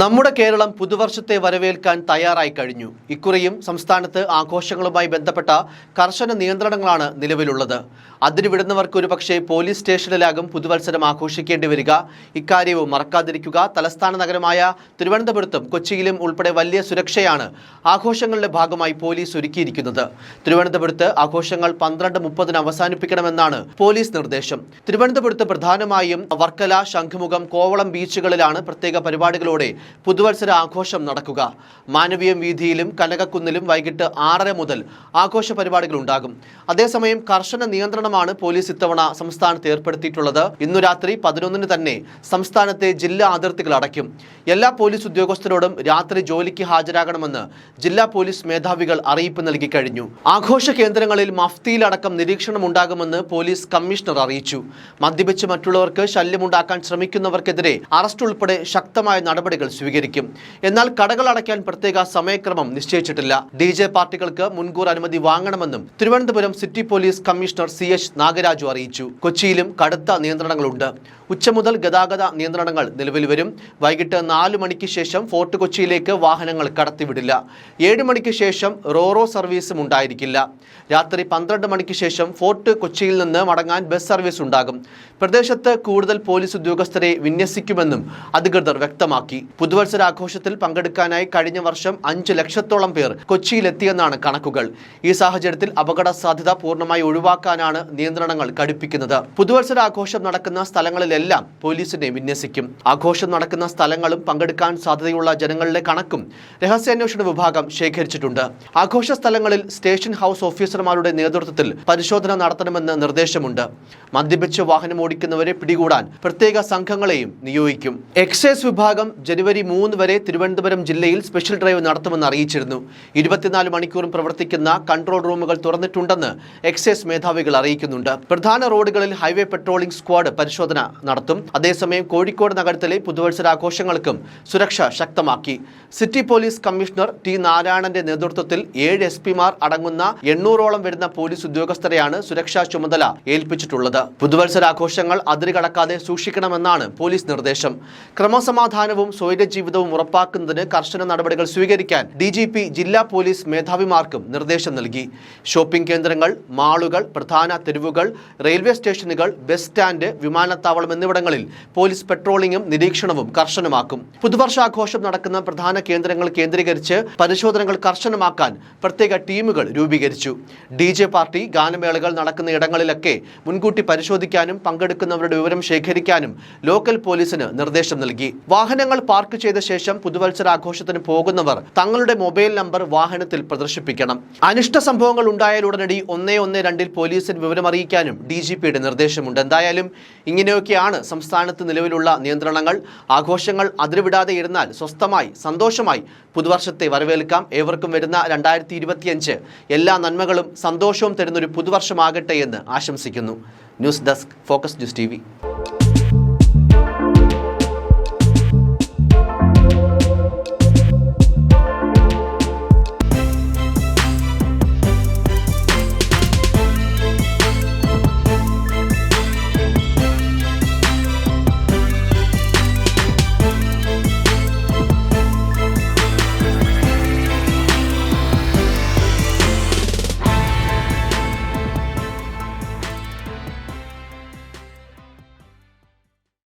നമ്മുടെ കേരളം പുതുവർഷത്തെ വരവേൽക്കാൻ തയ്യാറായി കഴിഞ്ഞു. ഇക്കുറിയും സംസ്ഥാനത്ത് ആഘോഷങ്ങളുമായി ബന്ധപ്പെട്ട കർശന നിയന്ത്രണങ്ങളാണ് നിലവിലുള്ളത്. അതിരുവിടുന്നവർക്ക് ഒരുപക്ഷെ പോലീസ് സ്റ്റേഷനിലാകും പുതുവത്സരം ആഘോഷിക്കേണ്ടി വരിക. ഇക്കാര്യവും മറക്കാതിരിക്കുക. തലസ്ഥാന നഗരമായ തിരുവനന്തപുരത്തും കൊച്ചിയിലും ഉൾപ്പെടെ വലിയ സുരക്ഷയാണ് ആഘോഷങ്ങളുടെ ഭാഗമായി പോലീസ് ഒരുക്കിയിരിക്കുന്നത്. തിരുവനന്തപുരത്ത് ആഘോഷങ്ങൾ പന്ത്രണ്ട് മുപ്പതിന് അവസാനിപ്പിക്കണമെന്നാണ് പോലീസ് നിർദ്ദേശം. തിരുവനന്തപുരത്ത് പ്രധാനമായും വർക്കല ശംഖുമുഖം കോവളം ബീച്ചുകളിലാണ് പ്രത്യേക പരിപാടികളോടെ പുതുവത്സര ആഘോഷം നടക്കുക. മാനവീയം വീതിയിലും കനകക്കുന്നിലും വൈകിട്ട് ആറര മുതൽ ആഘോഷ പരിപാടികൾ ഉണ്ടാകും. അതേസമയം കർശന നിയന്ത്രണമാണ് പോലീസ് ഇത്തവണ സംസ്ഥാനത്ത് ഏർപ്പെടുത്തിയിട്ടുള്ളത്. ഇന്നു രാത്രി പതിനൊന്നിന് തന്നെ സംസ്ഥാനത്തെ ജില്ലാ അതിർത്തികൾ അടയ്ക്കും. എല്ലാ പോലീസ് ഉദ്യോഗസ്ഥരോടും രാത്രി ജോലിക്ക് ഹാജരാകണമെന്ന് ജില്ലാ പോലീസ് മേധാവികൾ അറിയിപ്പ് നൽകി കഴിഞ്ഞു. ആഘോഷ കേന്ദ്രങ്ങളിൽ മഫ്തിയിലടക്കം നിരീക്ഷണം ഉണ്ടാകുമെന്ന് പോലീസ് കമ്മീഷണർ അറിയിച്ചു. മദ്യപിച്ച് മറ്റുള്ളവർക്ക് ശല്യമുണ്ടാക്കാൻ ശ്രമിക്കുന്നവർക്കെതിരെ അറസ്റ്റ് ഉൾപ്പെടെ ശക്തമായ നടപടികൾ സ്വീകരിക്കും. എന്നാൽ കടകൾ അടയ്ക്കാൻ പ്രത്യേക സമയക്രമം നിശ്ചയിച്ചിട്ടില്ല. ഡി ജെ പാർട്ടികൾക്ക് മുൻകൂർ അനുമതി വാങ്ങണമെന്നും Thiruvananthapuram city police commissioner C H Nagaraju അറിയിച്ചു. കൊച്ചിയിലും കടുത്ത നിയന്ത്രണങ്ങളുണ്ട്. ഉച്ച മുതൽ ഗതാഗത നിയന്ത്രണങ്ങൾ നിലവിൽ വരും. വൈകിട്ട് നാല് മണിക്ക് ശേഷം ഫോർട്ട് കൊച്ചിയിലേക്ക് വാഹനങ്ങൾ കടത്തിവിടില്ല. ഏഴ് മണിക്ക് ശേഷം റോറോ സർവീസും ഉണ്ടായിരിക്കില്ല. രാത്രി പന്ത്രണ്ട് മണിക്ക് ശേഷം ഫോർട്ട് കൊച്ചിയിൽ നിന്ന് മടങ്ങാൻ ബസ് സർവീസ് ഉണ്ടാകും. പ്രദേശത്ത് കൂടുതൽ പോലീസ് ഉദ്യോഗസ്ഥരെ വിന്യസിക്കുമെന്നും അധികൃതർ വ്യക്തമാക്കി. പുതുവത്സരാഘോഷത്തിൽ പങ്കെടുക്കാനായി കഴിഞ്ഞ വർഷം അഞ്ച് ലക്ഷത്തോളം പേർ കൊച്ചിയിലെത്തിയെന്നാണ് കണക്കുകൾ. ഈ സാഹചര്യത്തിൽ അപകട സാധ്യത പൂർണമായി ഒഴിവാക്കാനാണ് നിയന്ത്രണങ്ങൾ കടുപ്പിക്കുന്നത് പുതുവത്സരാഘോഷം നടക്കുന്ന സ്ഥലങ്ങളിലെല്ലാം പോലീസിനെ വിന്യസിക്കും. ആഘോഷം നടക്കുന്ന സ്ഥലങ്ങളും പങ്കെടുക്കാൻ സാധ്യതയുള്ള ജനങ്ങളുടെ കണക്കും രഹസ്യാന്വേഷണ വിഭാഗം ശേഖരിച്ചിട്ടുണ്ട്. ആഘോഷ സ്ഥലങ്ങളിൽ സ്റ്റേഷൻ ഹൗസ് ഓഫീസർമാരുടെ നേതൃത്വത്തിൽ പരിശോധന നടത്തണമെന്ന് നിർദ്ദേശമുണ്ട്. മദ്യപിച്ച് വാഹനം ഓടിക്കുന്നവരെ പിടികൂടാൻ പ്രത്യേക സംഘങ്ങളെയും നിയോഗിക്കും. എക്സൈസ് വിഭാഗം ജനുവരി മൂന്ന് വരെ തിരുവനന്തപുരം ജില്ലയിൽ സ്പെഷ്യൽ ഡ്രൈവ് നടത്തുമെന്ന് അറിയിച്ചിരുന്നു. ഇരുപത്തിനാല് മണിക്കൂറും പ്രവർത്തിക്കുന്ന കൺട്രോൾ റൂമുകൾ തുറന്നിട്ടുണ്ടെന്ന് എക്സൈസ് മേധാവികൾ അറിയിക്കുന്നുണ്ട്. പ്രധാന റോഡുകളിൽ ഹൈവേ പെട്രോളിംഗ് സ്ക്വാഡ് പരിശോധന നടത്തും. അതേസമയം കോഴിക്കോട് നഗരത്തിലെ പുതുവത്സരാഘോഷങ്ങൾക്കും സുരക്ഷ ശക്തമാക്കി. സിറ്റി പോലീസ് കമ്മീഷണർ ടി നാരായണന്റെ നേതൃത്വത്തിൽ ഏഴ് എസ് പിമാർ അടങ്ങുന്ന എണ്ണൂറോളം വരുന്ന പോലീസ് ഉദ്യോഗസ്ഥരെയാണ് സുരക്ഷാ ചുമതല ഏൽപ്പിച്ചിട്ടുള്ളത്. പുതുവത്സരാഘോഷങ്ങൾ അതിരുകടക്കാതെ സൂക്ഷിക്കണമെന്നാണ് പോലീസ് നിർദ്ദേശം. ക്രമസമാധാനവും സ്വൈര്യജീവിതവും ഉറപ്പാക്കുന്നതിന് കർശന നടപടികൾ സ്വീകരിക്കാൻ ഡി ജില്ലാ പോലീസ് മേധാവിമാർക്കും നിർദ്ദേശം നൽകി. ഷോപ്പിംഗ് കേന്ദ്രങ്ങൾ മാളുകൾ പ്രധാന തെരുവുകൾ റെയിൽവേ സ്റ്റേഷനുകൾ ബസ് സ്റ്റാൻഡ് വിമാനത്താവളം എന്നിവിടങ്ങളിൽ പോലീസ് പെട്രോളിംഗും നിരീക്ഷണവും കർശനമാക്കും. പുതുവർഷാഘോഷം നടക്കുന്ന പ്രധാന കേന്ദ്രങ്ങൾ കേന്ദ്രീകരിച്ച് പരിശോധനകൾ കർശനമാക്കാൻ പ്രത്യേക ടീമുകൾ രൂപീകരിച്ചു. ഡി പാർട്ടി ഗാനമേളകൾ നടക്കുന്ന ഇടങ്ങളിലൊക്കെ മുൻകൂട്ടി പരിശോധിക്കാനും പങ്കെടുക്കുന്നവരുടെ വിവരം ശേഖരിക്കാനും ലോക്കൽ പോലീസിന് നിർദ്ദേശം നൽകി. വാഹനങ്ങൾ പാർക്ക് ചെയ്ത ശേഷം പുതുവത്സരാഘോഷത്തിന് പോകുന്നവർ തങ്ങളുടെ മൊബൈൽ നമ്പർ വാഹനത്തിൽ പ്രദർശിപ്പിക്കണം. അനിഷ്ട സംഭവങ്ങൾ ഉണ്ടായാൽ ഉടനടി ഒന്നേ ഒന്ന് രണ്ടിൽ പോലീസിന് വിവരമറിയിക്കാനും ഡി ജി പിയുടെ നിർദ്ദേശമുണ്ട്. എന്തായാലും ഇങ്ങനെയൊക്കെയാണ് സംസ്ഥാനത്ത് നിലവിലുള്ള നിയന്ത്രണങ്ങൾ. ആഘോഷങ്ങൾ അതിരുവിടാതെ ഇരുന്നാൽ സ്വസ്ഥമായി സന്തോഷമായി പുതുവർഷത്തെ വരവേൽക്കാം. ഏവർക്കും വരുന്ന രണ്ടായിരത്തി ഇരുപത്തിയഞ്ച് എല്ലാ നന്മകളും സന്തോഷവും തരുന്നൊരു പുതുവർഷമാകട്ടെ എന്ന് ആശംസിക്കുന്നു. News desk focus news T